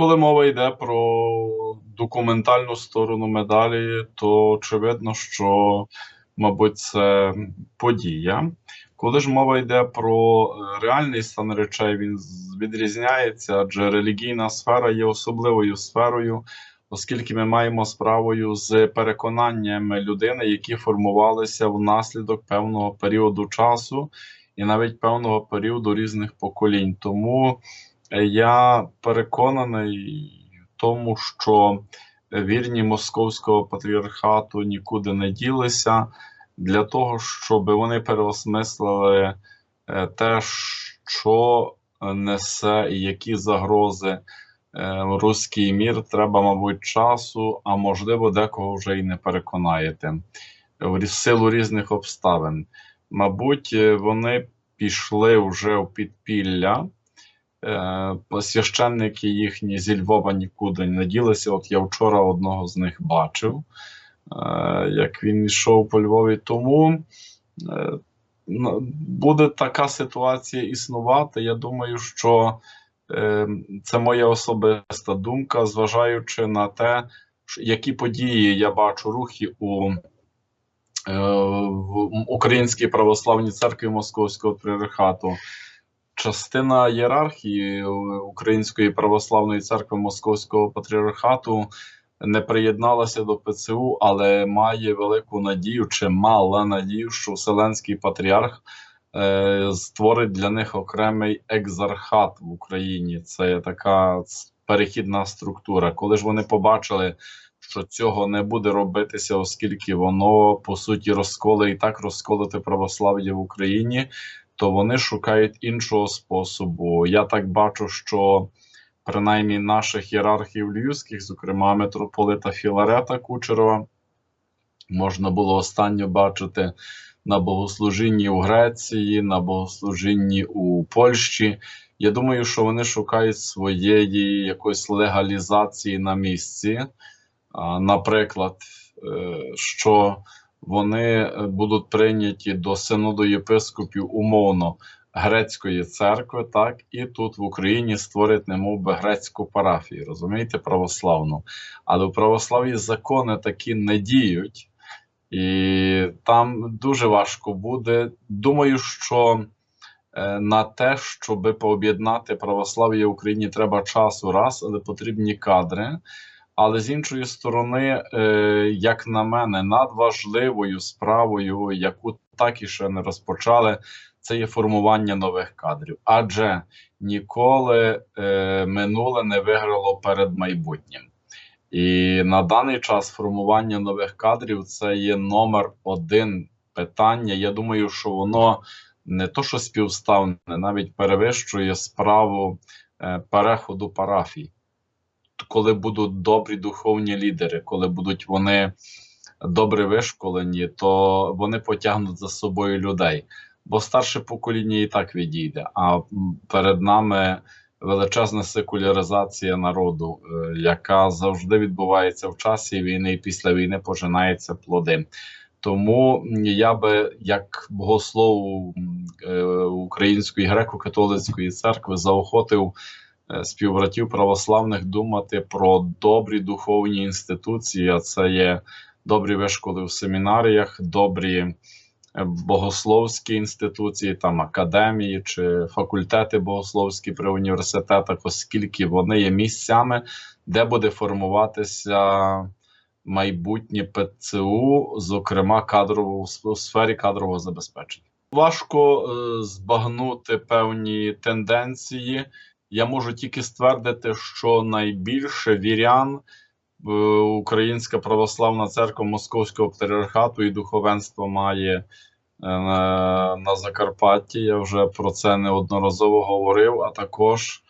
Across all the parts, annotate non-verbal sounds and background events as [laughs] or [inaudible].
коли мова йде про документальну сторону медалі, то очевидно, що, мабуть, це подія. Коли ж мова йде про е, реальний стан речей, він відрізняється, адже релігійна сфера є особливою сферою, оскільки ми маємо справою з переконаннями людини, які формувалися внаслідок певного періоду часу і навіть певного періоду різних поколінь. Тому я переконаний в тому, що вірні московського патріархату нікуди не ділися для того, щоб вони переосмислили е, те, що несе і які загрози е, руський мір, треба, мабуть, часу, а можливо, декого вже й не переконаєте в силу різних обставин. Мабуть, е, вони пішли вже в підпілля. Е, Священники їхні зі Львова нікуди не ділися. От я вчора одного з них бачив, е, як він йшов по Львові. Тому е, буде така ситуація існувати. Я думаю, що це моя особиста думка, зважаючи на те, які події я бачу рухи у Українській православній церкві Московського патріархату. Частина ієрархії Української православної церкви Московського патріархату не приєдналася до ПЦУ, але має велику надію чи мала надію, що Вселенський патріарх е, створить для них окремий екзархат в Україні. Це така перехідна структура. Коли ж вони побачили, що цього не буде робитися, оскільки воно по суті розколи і так розколоте православ'я в Україні то вони шукають іншого способу. Я так бачу, що принаймні наших ієрархів львівських, зокрема митрополита Філарета Кучерова, можна було останньо бачити на богослужінні у Греції, на богослужінні у Польщі. Я думаю, що вони шукають своєї якоїсь легалізації на місці. Наприклад, е, що вони е, будуть прийняті до синоду єпископів умовно грецької церкви, так і тут в Україні створять немов би грецьку парафію, розумієте, православну. Але в православі закони такі не діють, і там дуже важко буде. Думаю, що е, на те, щоб пооб'єднати православ'я в Україні, треба часу раз, але потрібні кадри. Але з іншої сторони, е, як на мене, надважливою справою, яку так і ще не розпочали, це є формування нових кадрів. Адже ніколи е, минуле не виграло перед майбутнім. І на даний час формування нових кадрів це є номер один питання. Я думаю, що воно не то, що співставне, навіть перевищує справу е, переходу парафій коли будуть добрі духовні лідери, коли будуть вони добре вишколені, то вони потягнуть за собою людей. Бо старше покоління і так відійде. А перед нами величезна секуляризація народу, е, яка завжди відбувається в часі війни і після війни пожинаються плоди. Тому я би, як богослов м, е, Української греко-католицької церкви, заохотив співбратів православних думати про добрі духовні інституції. А це є добрі вишколи в семінаріях, добрі е, богословські інституції, там академії чи факультети богословські при університетах, оскільки вони є місцями, де буде формуватися майбутнє ПЦУ, зокрема кадрову в сфері кадрового забезпечення. Важко е, збагнути певні тенденції. Я можу тільки ствердити, що найбільше вірян е, Українська православна церква Московського патріархату і духовенство має е, на, Закарпатті. Я вже про це неодноразово говорив, а також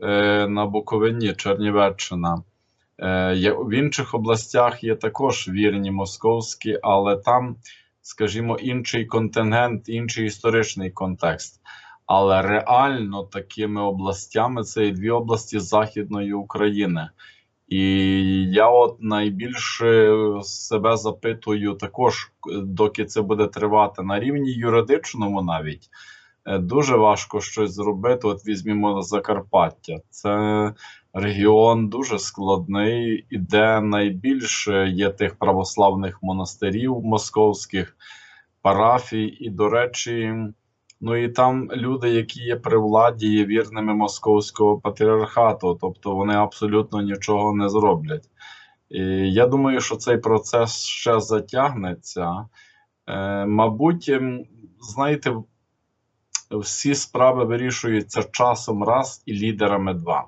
е, на Буковині, Чернівеччина. В інших областях є також вірні московські, але там, скажімо, інший контингент, інший історичний контекст. Але реально такими областями це і дві області Західної України. І я от найбільше себе запитую також, доки це буде тривати на рівні юридичному навіть, е, дуже важко щось зробити. От візьмімо Закарпаття. Це регіон дуже складний, і де найбільше є тих православних монастирів московських, парафій, і, до речі, ну і там люди, які є при владі, є вірними московського патріархату, тобто вони абсолютно нічого не зроблять. І я думаю, що цей процес ще затягнеться. Е, мабуть, ем, знаєте, всі справи вирішуються часом раз і лідерами два.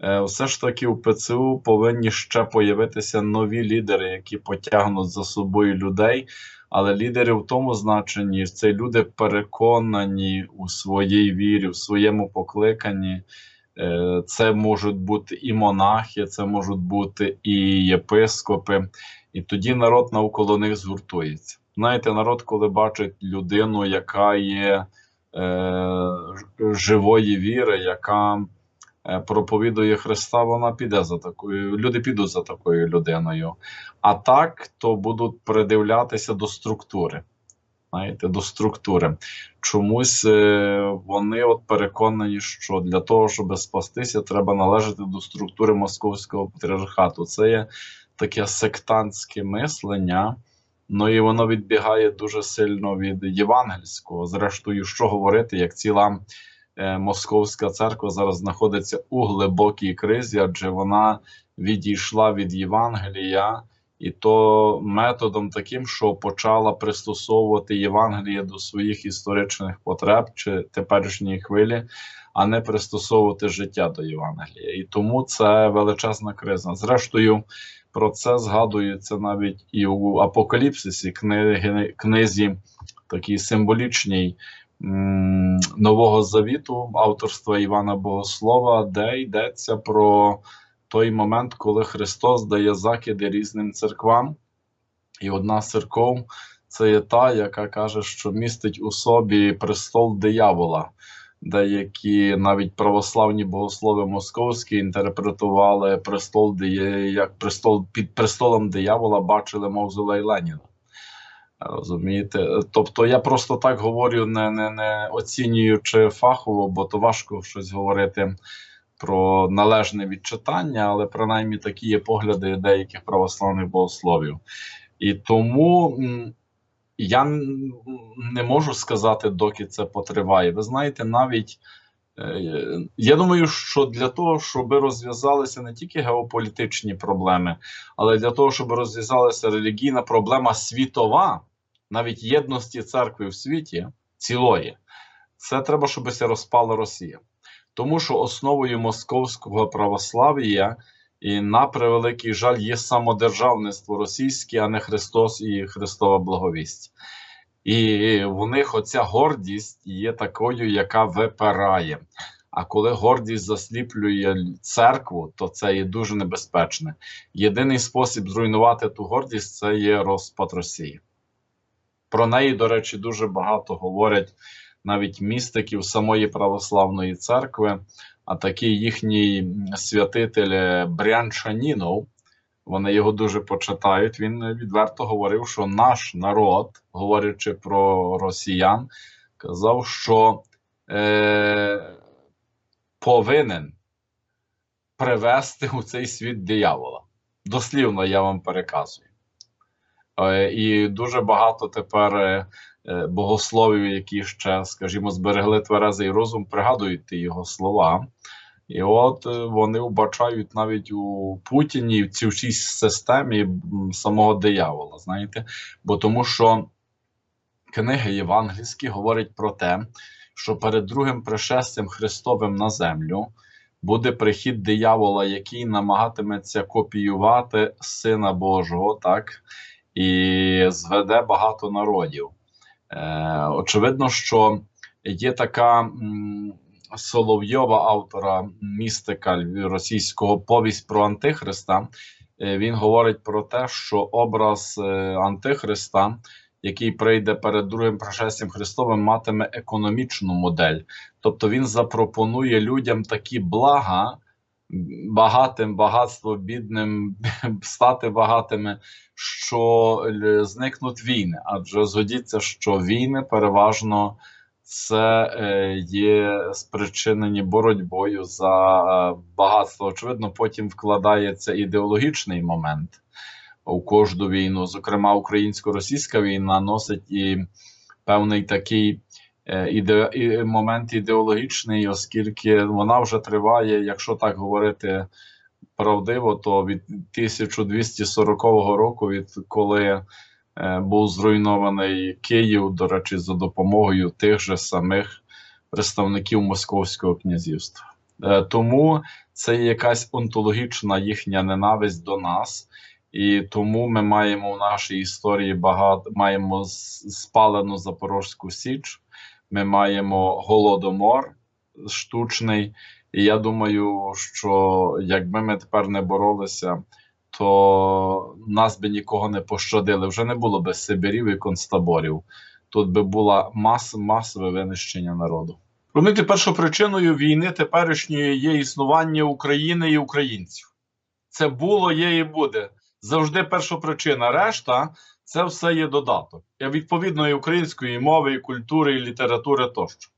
Е, все ж таки у ПЦУ повинні ще появитися нові лідери, які потягнуть за собою людей. Але лідери в тому значенні це люди переконані у своїй вірі, в своєму покликанні. Е, Це можуть бути і монахи, це можуть бути і єпископи, і тоді народ навколо них згуртується. Знаєте, народ, коли бачить людину, яка є е, живої віри, яка проповідує Христа, вона піде за такою. Люди підуть за такою людиною. А так, то будуть придивлятися до структури. Знаєте, до структури. Чомусь е, вони от переконані, що для того, щоб спастися, треба належати до структури московського патріархату. Це є таке сектантське мислення. Ну і воно відбігає дуже сильно від євангельського. Зрештою, що говорити, як ціла е, московська церква зараз знаходиться у глибокій кризі, адже вона відійшла від Євангелія, і то методом таким, що почала пристосовувати Євангеліє до своїх історичних потреб чи теперішньої хвилі, а не пристосовувати життя до Євангелія. І тому це величезна криза. Зрештою, про це згадується навіть і у Апокаліпсисі, книги, книзі такій символічній Нового Завіту, авторства Івана Богослова, де йдеться про той момент, коли Христос дає закиди різним церквам. І одна з церков це є та, яка каже, що містить у собі престол диявола. Деякі навіть православні богослови московські інтерпретували престол, як престол під престолом диявола бачили мавзолей Леніна. Розумієте? Тобто я просто так говорю, не, не, не оцінюючи фахово, бо то важко щось говорити про належне відчитання, але принаймні такі є погляди деяких православних богословів. І тому я не можу сказати, доки це потриває. Ви знаєте, навіть е, я думаю, що для того, щоб розв'язалися не тільки геополітичні проблеми, але для того, щоб розв'язалася релігійна проблема світова, навіть єдності церкви в світі цілої, це треба, щоб се розпала Росія. Тому що основою московського православ'я і на превеликий жаль є самодержавництво російське, а не Христос і Христова благовість. І в них оця гордість є такою, яка випирає. А коли гордість засліплює церкву, то це є дуже небезпечне. Єдиний спосіб зруйнувати ту гордість це є розпад Росії. Про неї, до речі, дуже багато говорять навіть містиків самої православної церкви, а такий їхній святитель Брянчанінов, вони його дуже почитають. Він відверто говорив, що наш народ, говорячи про росіян, казав, що е, повинен привести у цей світ диявола. Дослівно я вам переказую. Е, і дуже багато тепер е, е, богословів, які ще, скажімо, зберегли тверезий розум, пригадують його слова. І от вони вбачають навіть у Путіні в цій всій системі самого диявола, знаєте, бо тому що книги євангельські говорять про те, що перед другим пришестям Христовим на землю буде прихід диявола, який намагатиметься копіювати Сина Божого, так, і зведе багато народів. Е, очевидно, що є така Соловйова автора містика російського повість про Антихриста. Е, Він говорить про те, що образ е, Антихриста, який прийде перед другим пришестям Христовим, матиме економічну модель. Тобто він запропонує людям такі блага, багатим багатство, бідним [laughs] стати багатими, що зникнуть війни. Адже згодіться, що війни переважно це е, є спричинені боротьбою за е, багатство. Очевидно, потім вкладається ідеологічний момент у кожну війну. Зокрема, українсько-російська війна носить і певний такий іде, і момент ідеологічний, оскільки вона вже триває, якщо так говорити правдиво, то від 1240 року, відколи е, був зруйнований Київ, до речі, за допомогою тих же самих представників Московського князівства. Е, тому це якась онтологічна їхня ненависть до нас. І тому ми маємо в нашій історії багато маємо спалену Запорозьку Січ, ми маємо голодомор штучний. І я думаю, що якби ми тепер не боролися, то нас би нікого не пощадили. Вже не було би Сибірів і концтаборів. Тут би була мас, масове винищення народу. Розумієте, першопричиною війни теперішньої є існування України і українців. Це було, є і буде. Завжди першопричина. Решта це все є додаток. Відповідної української мови, і культури, і літератури тощо.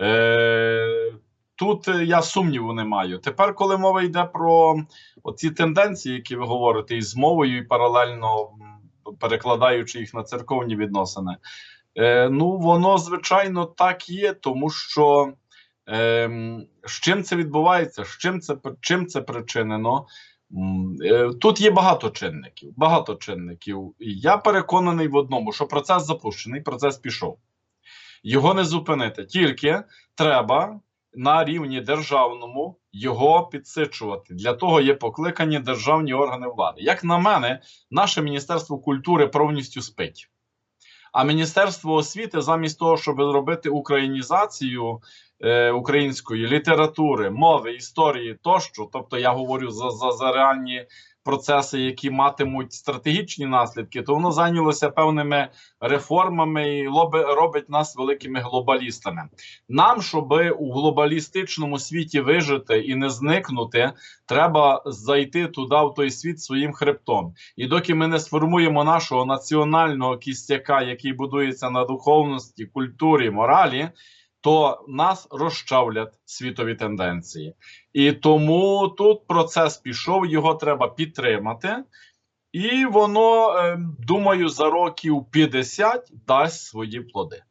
Е, тут я сумніву не маю. Тепер, коли мова йде про оці тенденції, які ви говорите, із мовою, і паралельно перекладаючи їх на церковні відносини, е, ну воно звичайно так є, тому що е, з чим це відбувається, з чим це, чим це причинено. Е, Тут є багато чинників. Багато чинників. Я переконаний в одному, що процес запущений, процес пішов. Його не зупинити. Тільки треба на рівні державному його підсичувати. Для того є покликані державні органи влади. Як на мене, наше Міністерство культури повністю спить. А Міністерство освіти, замість того, щоб зробити українізацію е, української літератури, мови, історії тощо, тобто я говорю за, за, за реальні процеси, які матимуть стратегічні наслідки, то воно зайнялося певними реформами і лоби, робить нас великими глобалістами. Нам, щоб у глобалістичному світі вижити і не зникнути, треба зайти туди, в той світ своїм хребтом. І доки ми не сформуємо нашого національного кістяка, який будується на духовності, культурі, моралі, то нас розчавлять світові тенденції. І тому тут процес пішов, його треба підтримати. І воно, е, думаю, за років 50 дасть свої плоди.